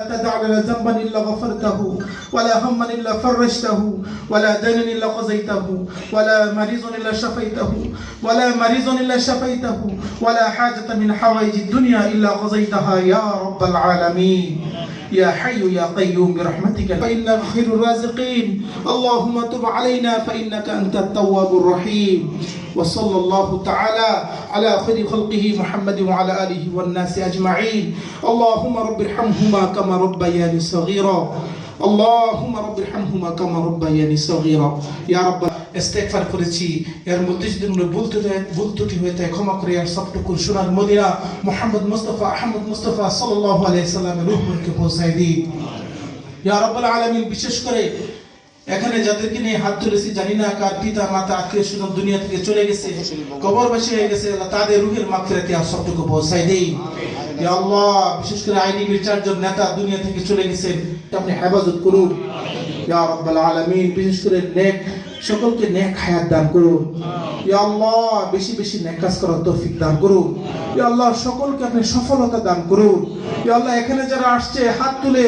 لا تدع لنا ذنبا إلا غفرته ولا هما إلا فرجته ولا دينا إلا قضيته ولا مريض إلا شفيته ولا مريض إلا شفيته ولا حاجة من حوائج الدنيا إلا قضيتها يا رب العالمين. يا حي يا قيوم برحمتك فإنك خير الرازقين اللهم تب علينا فإنك أنت التواب الرحيم. وصلى الله تعالى على خير خلقه محمد وعلى آله والناس أجمعين. اللهم رب ارحمهما كما ربياني صغيرا. اللهم رب ارحمهما كما ربياني صغيرا. يا رب ইস্তেগফার করেছি। এর মধ্যে যদি কোনো ভুল ভুল ত্রুটি হয়ে থাকে, ক্ষমা করে আর সবটুকু সোনার মদিনা মোহাম্মদ মুস্তফা আহমদ মুস্তফা সাল্লাল্লাহু আলাইহি সাল্লামের রূহকে পৌঁছায় দিই। ইয়া রাব্বুল আলামিন, বিশেষ করে এখানে যাদেরকে নিয়ে হাত তুলেছি, জানি না কার পিতা, মাতা, আত্মীয় স্বজন দুনিয়া থেকে চলে গেছে, কবর কবরবাসী হয়ে গেছে তাদের রুহের মাগফিরাতে আর সবটুকু পৌঁছায় দেই। বিশেষ করে আইডিবির চারজন নেতা দুনিয়া থেকে চলে গেছেন আপনি হেফাজত করুন। ইয়া রাব্বাল আলামিন বিশেষ করে নেক সকলকে নেক হায়াত দান করুন। ইয়া আল্লাহ বেশি বেশি নেক কাজ করার তৌফিক দান করুন। ইয়া আল্লাহ সকলকে আপনি সফলতা দান করুন। ইয়া আল্লাহ এখানে যারা আসছে হাত তুলে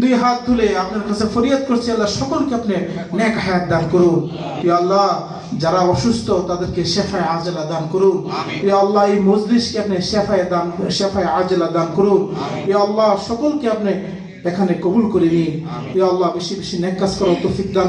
দুই হাত তুলে আপনার কাছে ফরিয়াদ করছে আল্লাহ সকলকে আপনি নেক হায়াত দান করুন। ইয়া আল্লাহ যারা অসুস্থ তাদেরকে শেফায় আজলা দান করুন। ইয়া আল্লাহ এই মজলিসকে আপনি শেফায় দান শেফায় আজলা দান করুন। ইয়া আল্লাহ সকলকে আপনি এখানে কবুল করে নিন। আল্লাহ বেশি বেশি নেক কাজ করার তৌফিক দান